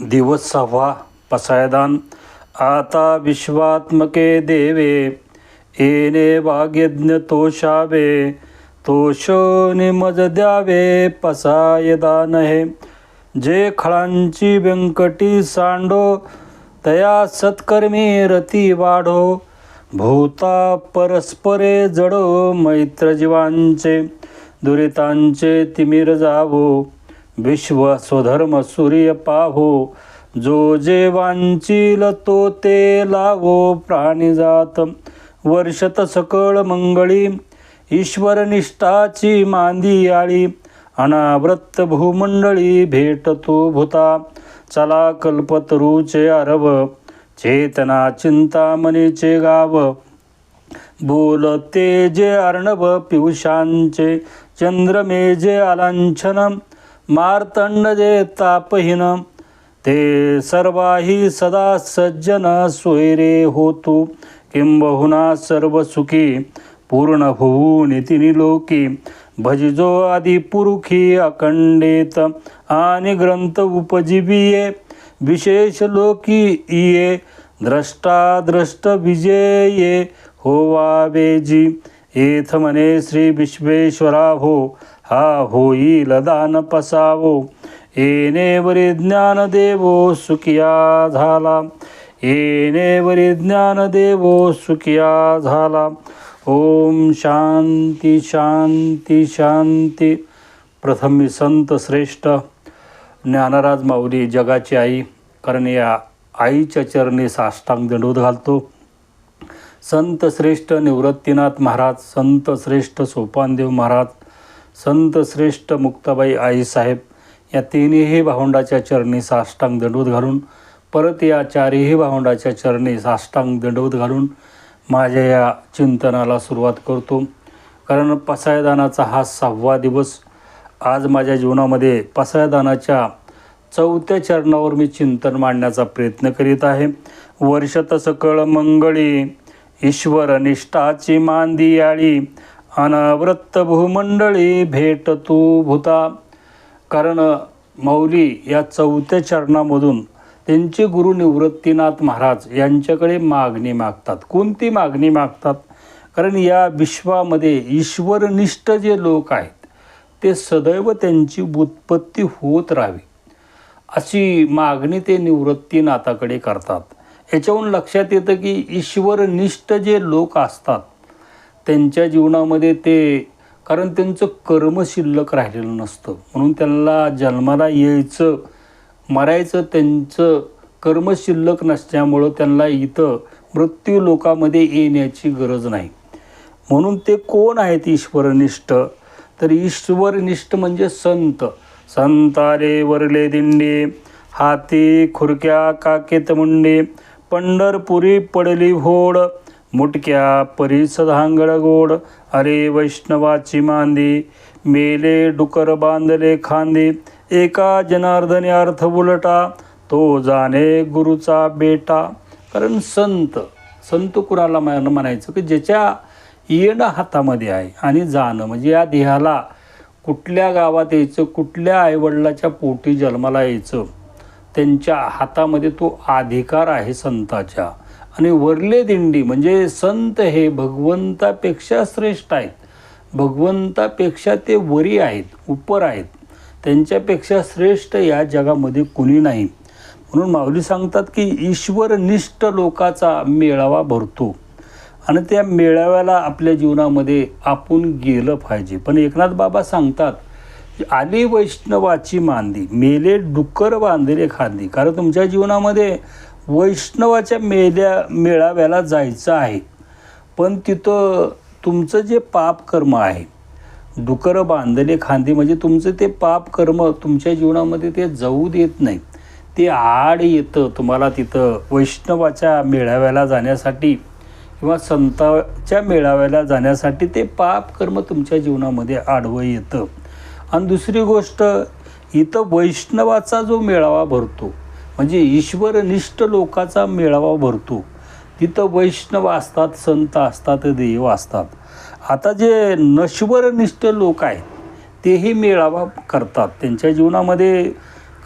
दिवस सहावा पसायदान. आता विश्वात्मके देवे येणे वाग्यज्ञ तोषावे तोषो निमज द्यावे पसायदान हे जे खळांची व्यंकटी सांडो तया सत्कर्मी रती वाढो. भूता परस्परे जडो मैत्रजीवांचे दुरितांचे तिमिर जावो. विश्व स्वधर्म सूर्य पाहो. जो जे वांचील तो ते लावो प्राणीजात वर्षत सकळ मंगळी ईश्वरनिष्ठाची मांदी आळी. अनावृत्त भूमंडळी भेटतो भूता. चला कल्पतरूचे अरव चेतना चिंतामणीचे गाव. बोलते जे अर्णव पियुषांचे चंद्रमे जे मार्तंड जे तापहीन ते सर्वाही सदा सज्जन सोयरे होतो. किंबहुना सर्व सुखी पूर्ण होऊन लोकी भजिजो आदी पुरुखी अखंडित आणि ग्रंथ उपजीविये विशेष लोकी इये. द्रष्टा द्रष्ट विजये होवावेजी येथ मने श्री विश्वेश्वरा हो हा होईल दान पसावो. येणेवरी ज्ञान देवो सुखिया झाला. येणेवरी ज्ञान देवो सुखिया झाला. ओम शांती शांती शांती. प्रथम मी संत श्रेष्ठ ज्ञानराज माऊली जगाची आई कारण या आईच्या चरणी साष्टांग दंडवत घालतो. संत श्रेष्ठ निवृत्तीनाथ महाराज संत श्रेष्ठ सोपानदेव महाराज संत श्रेष्ठ मुक्ताबाई आईसाहेब या तिन्ही भावंडाच्या चरणी साष्टांग दंडवत घालून परत या चारही भावंडाच्या चरणी साष्टांग दंडवत घालून माझ्या या चिंतनाला सुरुवात करतो. कारण पसायदानाचा हा सहावा दिवस आज माझ्या जीवनामध्ये पसायदानाच्या चौथ्या चरणावर मी चिंतन मांडण्याचा प्रयत्न करीत आहे. वर्षत सकळ मंगळी ईश्वर निष्ठाची मांदी आळी अनावृत्त भूमंडळी भेट तू भूता. कारण मौली या चौथ्या चरणामधून त्यांचे गुरु निवृत्तीनाथ महाराज यांच्याकडे मागणी मागतात. कोणती मागणी मागतात? कारण या विश्वामध्ये ईश्वरनिष्ठ जे लोक आहेत ते सदैव त्यांची उत्पत्ती होत राहावी. अशी मागणी ते निवृत्तीनाथाकडे करतात. याच्याहून लक्षात येतं की ईश्वरनिष्ठ जे लोक असतात त्यांच्या जीवनामध्ये ते कारण त्यांचं कर्म शिल्लक राहिलेलं नसतं. म्हणून त्यांना जन्माला यायचं मरायचं त्यांचं कर्म शिल्लक नसल्यामुळं त्यांना इथं मृत्यू लोकामध्ये येण्याची गरज नाही. म्हणून ते कोण आहेत ईश्वरनिष्ठ? तर ईश्वरनिष्ठ म्हणजे संत. संतारे वरले दिंडे हाती खुरक्या काकेत मुंडे पंढरपुरी पडली होड मुटक्या परिसधांगड गोड अरे वैष्णवाची मांदी मेले डुकर बांधले खांदी एका जनार्दने अर्थ उलटा तो जाणे गुरुचा बेटा. कारण संत संत कुणाला म्हण- म्हणायचं की ज्याच्या येणं हातामध्ये आहे आणि जाणं म्हणजे या देहाला कुठल्या गावात यायचं कुठल्या आईवडिलाच्या पोटी जन्माला यायचं त्यांच्या हातामध्ये तो अधिकार आहे संताच्या. आणि वरले दिंडी म्हणजे संत हे भगवंतापेक्षा श्रेष्ठ आहेत. भगवंतापेक्षा ते वरी आहेत उपर आहेत. त्यांच्यापेक्षा श्रेष्ठ या जगामध्ये कुणी नाही. म्हणून माऊली सांगतात की ईश्वरनिष्ठ लोकाचा मेळावा भरतो. आणि त्या मेळाव्याला आपल्या जीवनामध्ये आपण गेलं पाहिजे. पण एकनाथ बाबा सांगतात आली वैष्णवाची मांदी मेले डुक्कर बांधले खांदी. कारण तुमच्या जीवनामध्ये वैष्णवाच्या मेल्या मेळाव्याला जायचं आहे. पण तिथं तुमचं जे पाप कर्म आहे डुकरं बांधले खांदी म्हणजे तुमचं ते पाप कर्म तुमच्या जीवनामध्ये ते जाऊ देत नाही. ते आड येतं तुम्हाला तिथं वैष्णवाच्या मेळाव्याला जाण्यासाठी किंवा संताच्या मेळाव्याला जाण्यासाठी ते पाप कर्म तुमच्या जीवनामध्ये आडवं येतं. आणि दुसरी गोष्ट इथं वैष्णवाचा जो मेळावा भरतो म्हणजे ईश्वरनिष्ठ लोकाचा मेळावा भरतो. तिथं वैष्णव असतात संत असतात देव असतात. आता जे नश्वरनिष्ठ लोक आहेत तेही मेळावा करतात त्यांच्या जीवनामध्ये.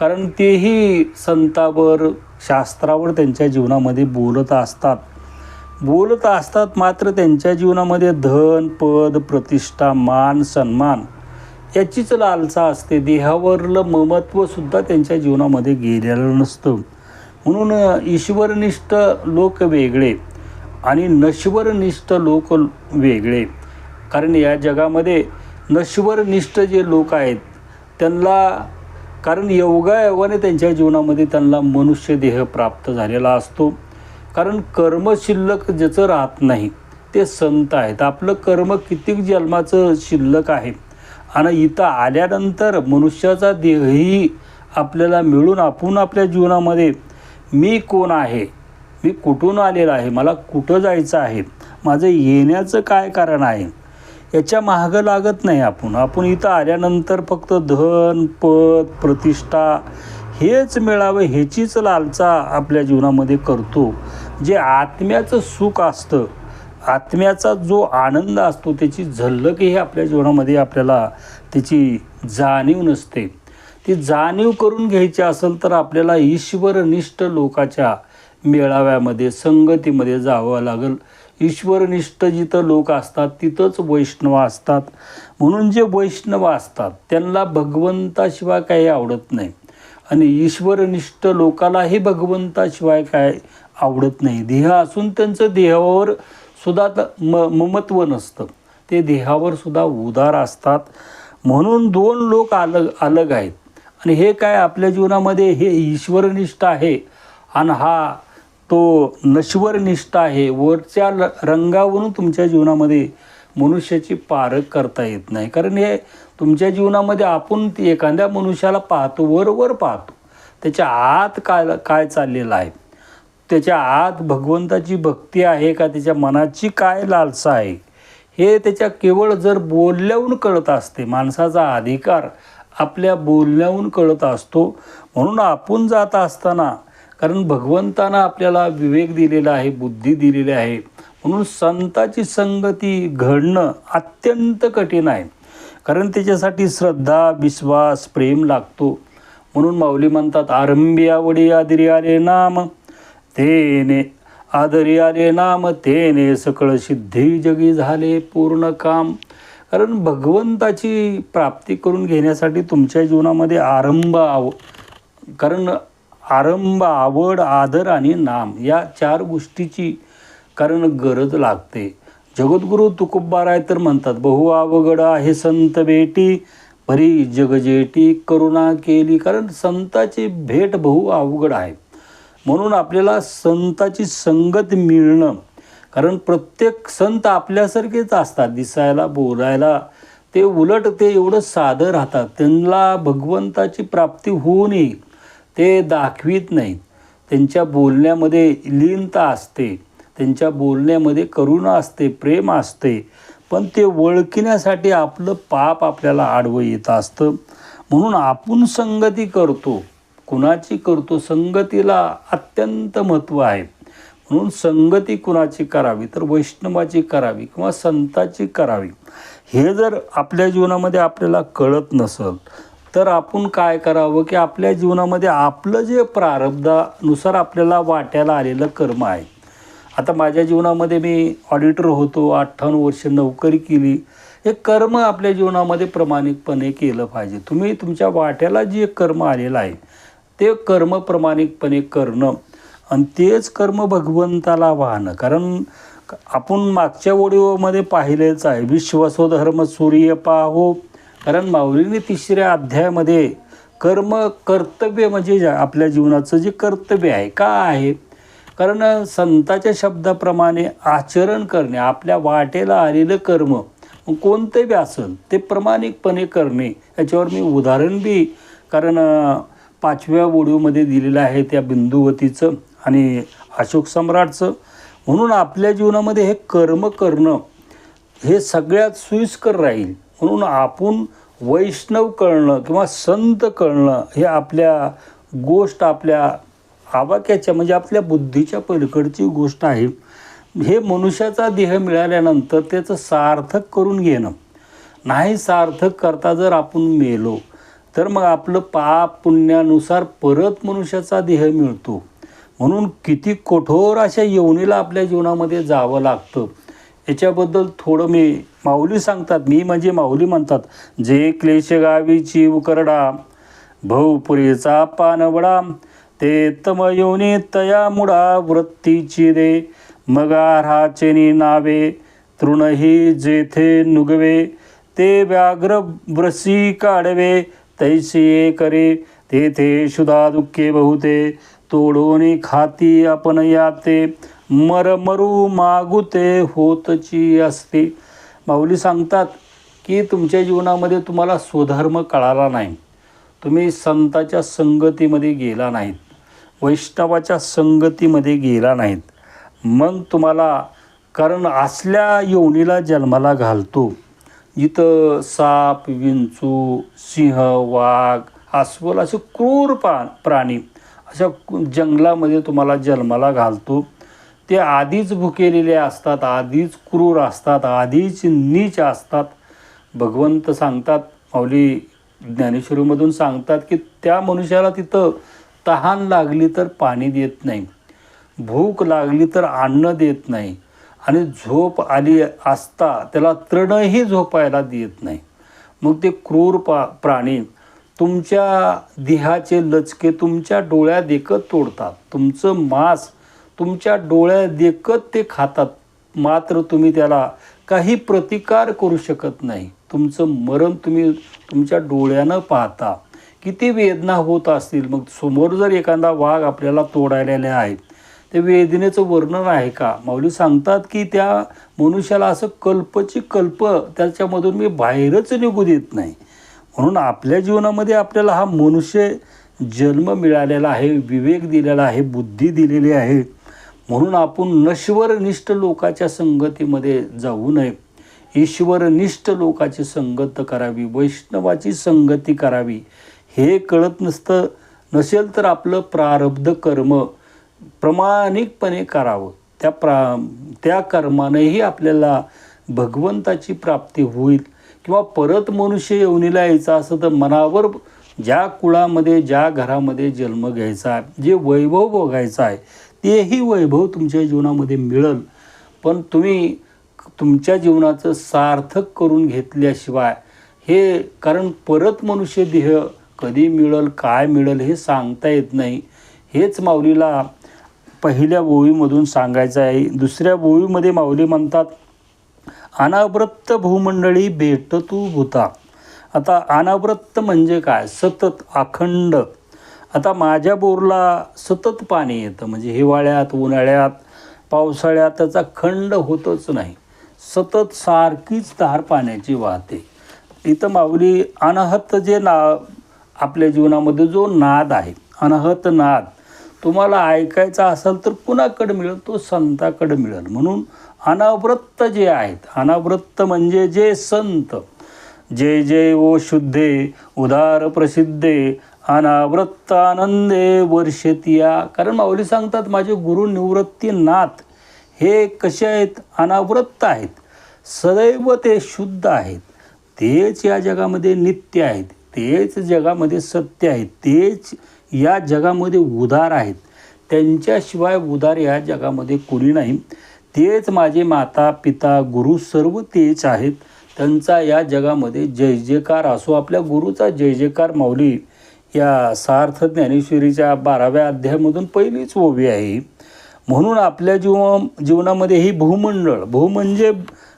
कारण तेही संतावर शास्त्रावर त्यांच्या जीवनामध्ये बोलत असतात. बोलत असतात मात्र त्यांच्या जीवनामध्ये धन पद प्रतिष्ठा मान सन्मान याचीच लालसा असते. देहावरलं ममत्वसुद्धा त्यांच्या जीवनामध्ये गेलेलं नसतं. म्हणून ईश्वरनिष्ठ लोक वेगळे आणि नश्वरनिष्ठ लोक वेगळे. कारण या जगामध्ये नश्वरनिष्ठ जे लोक आहेत त्यांना कारण योगायोगाने त्यांच्या जीवनामध्ये त्यांना मनुष्य देह प्राप्त झालेला असतो. कारण कर्म शिल्लक ज्याचं राहत नाही ते संत आहेत. आपलं कर्म कितीक जन्माचं शिल्लक आहे आणि इथं आल्यानंतर मनुष्याचा देहही आपल्याला मिळून आपण आपल्या जीवनामध्ये मी कोण आहे? मी कुठून आलेला आहे? मला कुठं जायचं आहे? माझं येण्याचं काय कारण आहे? याच्या मागं लागत नाही आपण. आपण इथं आल्यानंतर फक्त धन पद प्रतिष्ठा हेच मिळावं ह्याचीच लालचा आपल्या जीवनामध्ये करतो. जे आत्म्याचं सुख असतं आत्म्याचा जो आनंद असतो त्याची झलकही आपल्या जीवनामध्ये आपल्याला त्याची जाणीव नसते. ती जाणीव करून घ्यायची असेल तर आपल्याला ईश्वरनिष्ठ लोकाच्या मेळाव्यामध्ये संगतीमध्ये जावं लागेल. ईश्वरनिष्ठ जिथं लोक असतात तिथंच वैष्णव असतात. म्हणून जे वैष्णव असतात त्यांना भगवंताशिवाय काही आवडत नाही. आणि ईश्वरनिष्ठ लोकालाही भगवंताशिवाय काय आवडत नाही. देह असून त्यांचं देहावर सुद्धा म ममत्व नसतं. ते देहावर सुद्धा उदार असतात. म्हणून दोन लोक अलग अलग आहेत. आणि हे काय आपल्या जीवनामध्ये हे ईश्वरनिष्ठ आहे आणि हा तो नश्वरनिष्ठ आहे. वरच्या ल- रंगावरून तुमच्या जीवनामध्ये मनुष्याची पारख करता येत नाही. कारण हे तुमच्या जीवनामध्ये आपण ते एखाद्या मनुष्याला पाहतो वरवर पाहतो. त्याच्या आत काय काय चाललेलं आहे? त्याच्या आत भगवंताची भक्ती आहे का? त्याच्या मनाची काय लालसा आहे? हे त्याच्या केवळ जर बोलल्याहून कळत असते माणसाचा अधिकार आपल्या बोलण्याहून कळत असतो. म्हणून आपण जात असताना कारण भगवंतानं आपल्याला विवेक दिलेला आहे बुद्धी दिलेली आहे. म्हणून संताची संगती घडणं अत्यंत कठीण आहे. कारण त्याच्यासाठी श्रद्धा विश्वास प्रेम लागतो. म्हणून माऊली म्हणतात आरंभी आवडी आदिरी आले नाम. तेने आदरी आले नाम तेने सकळ सिद्धी जगी झाले पूर्ण काम. कारण भगवंताची प्राप्ती करून घेण्यासाठी तुमच्या जीवनामध्ये आरंभ आव कारण आरंभ आवड आदर आणि नाम या चार गोष्टीची कारण गरज लागते. जगद्गुरू तुकोबाराय तर म्हणतात बहु अवगड आहे संत भेटी भरी जगजेटी करुणा केली. कारण संताची भेट बहु अवघड आहे. म्हणून आपल्याला संताची संगत मिळणं. कारण प्रत्येक संत आपल्यासारखेच असतात. दिसायला बोलायला ते उलट ते एवढं साधं राहतात. त्यांना भगवंताची प्राप्ती होऊनही ते दाखवित नाहीत. त्यांच्या बोलण्यामध्ये लीनता असते. त्यांच्या बोलण्यामध्ये करुणा असते प्रेम असते. पण ते ओळखण्यासाठी आपलं पाप आपल्याला आडवं येत असतं. म्हणून आपण संगती करतो. कुणाची करतो संगतीला अत्यंत महत्त्व आहे. म्हणून संगती कुणाची करावी? तर वैष्णवाची करावी किंवा संताची करावी. हे जर आपल्या जीवनामध्ये आपल्याला कळत नसेल तर आपण काय करावं की आपल्या जीवनामध्ये आपलं जे प्रारब्धानुसार आपल्याला वाट्याला आलेलं कर्म आहे. आता माझ्या जीवनामध्ये मी ऑडिटर होतो अठ्ठावन्न वर्ष नोकरी केली. हे कर्म आपल्या जीवनामध्ये प्रामाणिकपणे केलं पाहिजे. तुम्ही तुमच्या वाट्याला जे कर्म आलेलं आहे ते कर्म प्रमाणिकपणे करणं आणि तेच कर्म भगवंताला वाहणं. कारण आपण मागच्या ओडीओमध्ये पाहिलेच आहे विश्वसो धर्म सूर्य पाहो. कारण माऊलीने तिसऱ्या अध्यायामध्ये कर्म कर्तव्य म्हणजे ज्या- आपल्या जीवनाचं जे कर्तव्य आहे का आहे? कारण संताच्या शब्दाप्रमाणे आचरण करणे आपल्या वाटेला आलेलं कर्म मग कोणतं बी असेल ते प्रामाणिकपणे करणे याच्यावर मी उदाहरण बी कारण पाचव्या ओडीओमध्ये दिलेलं आहे त्या बिंदुवतीचं आणि अशोक सम्राटचं. म्हणून आपल्या जीवनामध्ये हे कर्म करणं हे सगळ्यात सोयीस्कर राहील. म्हणून आपण वैष्णव कळणं किंवा संत कळणं हे आपल्या गोष्ट आपल्या आवाक्याच्या म्हणजे आपल्या बुद्धीच्या पलीकडची गोष्ट आहे. हे मनुष्याचा देह मिळाल्यानंतर त्याचं सार्थक करून घेणं. नाही सार्थक करता जर आपण मेलो तर मग आपलं पाप पुण्यानुसार परत मनुष्याचा देह मिळतो. म्हणून किती कठोर अशा योनीला आपल्या जीवनामध्ये जावं लागतं. याच्याबद्दल थोडं मी माऊली सांगतात. मी म्हणजे माऊली म्हणतात. जे क्लेश गावीची उकरडा भवपुरीचा पानवडा ते तम योनी तया मुडा वृत्तीची रे. मगाराचेनी नावे तृणही जेथे नुगवे ते व्याघ्र ब्रसी काढवे. तैसे करे तेथे शुदा दुःखे बहुते। तोडोनी खाती आपण याते मरमरू मागुते होतची असते। माऊली सांगतात की तुमच्या जीवनामध्ये तुम्हाला स्वधर्म कळाला नाही. तुम्ही संताच्या संगतीमध्ये गेला नाहीत वैष्णवाच्या संगतीमध्ये गेला नाहीत. मग तुम्हाला कारण असल्या योनीला जन्माला घालतो. जिथं साप विंचू सिंह वाघ अस्वल असे क्रूर पा प्राणी अशा जंगलामध्ये तुम्हाला जन्माला घालतो. ते आधीच भुकेलेले असतात आधीच क्रूर असतात आधीच नीच असतात. भगवंत सांगतात माऊली ज्ञानेश्वरीमधून सांगतात की त्या मनुष्याला तिथं तहान लागली तर पाणी देत नाही. भूक लागली तर अन्न देत नाही. आणि झोप आली असता त्याला तृणही झोपायला देत नाही. मग ते क्रूर पा प्राणी तुमच्या देहाचे लचके तुमच्या डोळ्या देखत तोडतात. तुमचं मांस तुमच्या डोळ्या देखत ते खातात. मात्र तुम्ही त्याला काही प्रतिकार करू शकत नाही. तुमचं मरण तुम्ही तुमच्या डोळ्यानं पाहता. किती वेदना होत असतील. मग समोर जर एखादा वाघ आपल्याला तोडायलेले आहे ते वेदनेचं वर्णन आहे का? माऊली सांगतात की त्या मनुष्याला असं कल्पची कल्प त्याच्यामधून मी बाहेरच निघू देत नाही. म्हणून आपल्या जीवनामध्ये आपल्याला हा मनुष्य जन्म मिळालेला आहे विवेक दिलेला आहे बुद्धी दिलेली आहे. म्हणून आपण नश्वरनिष्ठ लोकाच्या संगतीमध्ये जाऊ नये. ईश्वरनिष्ठ लोकाची संगत करावी वैष्णवाची संगती करावी. हे कळत नसतं नसेल तर आपलं प्रारब्ध कर्म प्रामाणिकपणे करावं. त्या प्रा त्या कर्मानेही आपल्याला भगवंताची प्राप्ती होईल किंवा परत मनुष्य येवणीला यायचा असं तर मनावर ज्या कुळामध्ये ज्या घरामध्ये जन्म घ्यायचा आहे जे वैभव बघायचं आहे तेही वैभव तुमच्या जीवनामध्ये मिळेल. पण तुम्ही तुमच्या जीवनाचं सार्थक करून घेतल्याशिवाय हे कारण परत मनुष्य देह कधी मिळेल काय मिळेल हे सांगता येत नाही. हेच माऊलीला पहिल्या ओळीमधून सांगायचं आहे. दुसऱ्या ओळीमध्ये माऊली म्हणतात अनावृत्त भूमंडळी भेटतू होता आता अनावृत्त म्हणजे काय? सतत अखंड. आता माझ्या बोरला सतत पाणी येतं. म्हणजे हिवाळ्यात उन्हाळ्यात पावसाळ्यात त्याचा खंड होतच नाही. सतत सारखीच धार पाण्याची वाहते. इथं माऊली अनाहत जे ना आपल्या जीवनामध्ये जो नाद आहे अनाहत नाद तुम्हाला ऐकायचा असेल तर कुणाकडे मिळेल? तो संताकडे मिळेल. म्हणून अनावृत्त जे आहेत अनावृत्त म्हणजे जे संत जय जय ओ शुद्धे उदार प्रसिद्धे अनावृत्त आनंदे वर्षतिया. कारण माऊली सांगतात माझे गुरु निवृत्ती नाथ हे कसे आहेत? अनावृत्त आहेत. सदैव ते शुद्ध आहेत. तेच या जगामध्ये नित्य आहेत. तेच जगामध्ये सत्य आहेत. तेच या जगामध्ये उदार आहेत. त्यांच्याशिवाय उदार या जगामध्ये कोणी नाही. तेच माझे माता पिता गुरु सर्व तेच आहेत. त्यांचा या जगामध्ये जय जयकार असो. आपल्या गुरुचा जय जयकार माऊली या सार्थ ज्ञानेश्वरीच्या बाराव्या अध्यायामधून पहिलीच ओवी आहे. म्हणून आपल्या जीव जीवनामध्ये ही भूमंडळ भू म्हणजे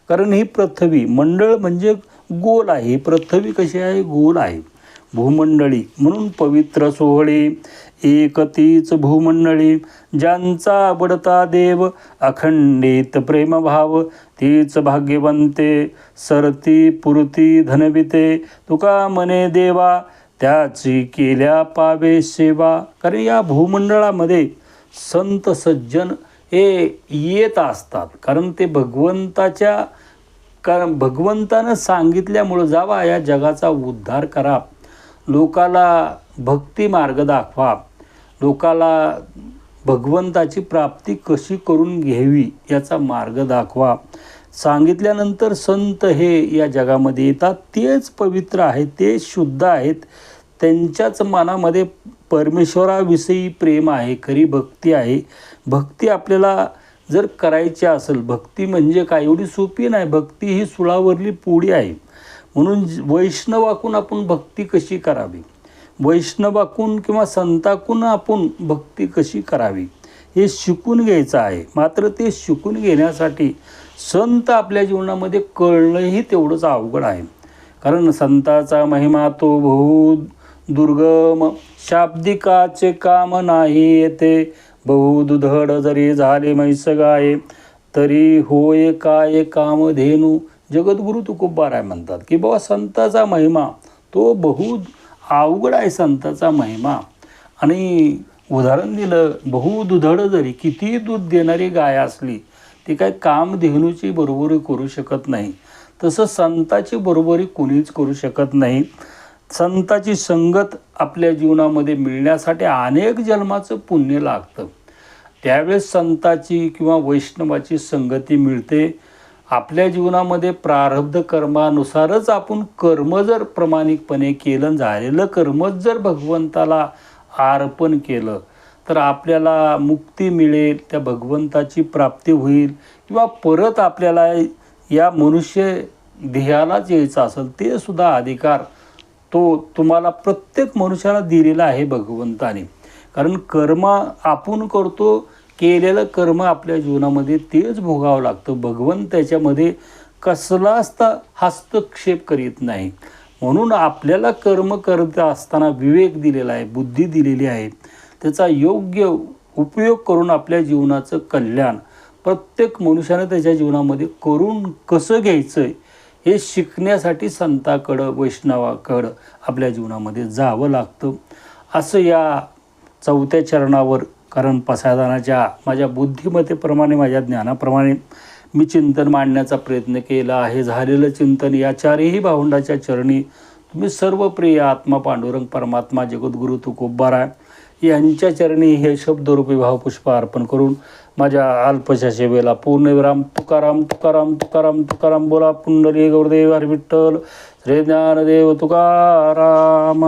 कारण ही पृथ्वी मंडळ म्हणजे गोल आहे. पृथ्वी कशी आहे? गोल आहे. भूमंडळी म्हणून पवित्र सोहळे. एकतीच भूमंडळी ज्यांचा आवडता देव अखंडित प्रेमभाव तीच भाग्यवंते सरती पुरती धनविते. तुका मने देवा त्याची केल्या पावे सेवा. कारण या भूमंडळामध्ये संत सज्जन हे येत असतात. कारण ते भगवंताच्या कारण भगवंतानं सांगितल्यामुळं जावा या जगाचा उद्धार करा. लोकाला भक्ती मार्ग दाखवा. लोकाला भगवंताची प्राप्ती कशी करून घ्यावी याचा मार्ग दाखवा. सांगितल्यानंतर संत हे या जगामध्ये येतात. तेच पवित्र आहेत ते शुद्ध आहेत. त्यांच्याच मनामध्ये परमेश्वराविषयी प्रेम आहे खरी भक्ती आहे. भक्ती आपल्याला जर करायची असेल भक्ती म्हणजे काय? एवढी सोपी नाही. भक्ती ही सुळावरली पोळी आहे. म्हणून वैष्णवाकून आपण भक्ती कशी करावी? वैष्णवाकून किंवा संताकून आपण भक्ती कशी करावी? हे शिकून घ्यायचं आहे. मात्र ते शिकून घेण्यासाठी संत आपल्या जीवनामध्ये कळणंही तेवढंच अवघड आहे. कारण संताचा महिमा तो बहु दुर्गम शाब्दिकाचे काम नाही येते. बहु दुधड जरी झाले म्हैस गाये तरी होय काय कामधेनू जगद्गुरु आहे म्हणतात. की बाबा संताचा महिमा तो बहु अवघड आहे संताचा महिमा. आणि उदाहरण दिलं बहु दुधड जरी किती दूध देणारी गाय असली ती काय कामधेनूची बरोबरी करू शकत नाही. तसं संताची बरोबरी कोणीच करू शकत नाही. संताची संगत आपल्या जीवनामध्ये मिळण्यासाठी अनेक जन्माचं पुण्य लागतं. त्यावेळेस संताची किंवा वैष्णवाची संगती मिळते. आपल्या जीवनामध्ये प्रारब्ध कर्मानुसारच आपण कर्म जर प्रामाणिकपणे केलं झालेलं कर्मच जर भगवंताला अर्पण केलं तर आपल्याला मुक्ती मिळेल त्या भगवंताची प्राप्ती होईल किंवा परत आपल्याला या मनुष्य ध्येयालाच यायचं असेल ते सुद्धा अधिकार तो तुम्हाला प्रत्येक मनुष्याला दिलेला आहे भगवंताने. कारण कर्म आपण करतो केलेलं कर्म आपल्या जीवनामध्ये तेच भोगावं लागतं. भगवंत त्याच्यामध्ये कसलाच हस्तक्षेप करीत नाही. म्हणून आपल्याला कर्म करत असताना विवेक दिलेला आहे बुद्धी दिलेली आहे. त्याचा योग्य उपयोग करून आपल्या जीवनाचं कल्याण प्रत्येक मनुष्यानं त्याच्या जीवनामध्ये करून कसं घ्यायचं आहे हे शिकण्यासाठी संताकडं वैष्णवाकडं आपल्या जीवनामध्ये जावं लागतं. असं या चौथ्या चरणावर कारण पसायदानाच्या माझ्या बुद्धिमत्तेप्रमाणे माझ्या ज्ञानाप्रमाणे मी चिंतन मांडण्याचा प्रयत्न केला आहे. झालेलं चिंतन या चारही भावंडाच्या चरणी तुम्ही सर्व प्रिय आत्मा पांडुरंग परमात्मा जगद्गुरु तुकोबारा यांच्या चरणी हे शब्दरूपी भावपुष्प अर्पण करून माझ्या अल्पशा सेवेला पूर्णविराम तुकाराम तुकाराम तुकाराम तुकाराम बोला. पुंडली गौरदेव हरी विठ्ठल श्री ज्ञानदेव तुकाराम.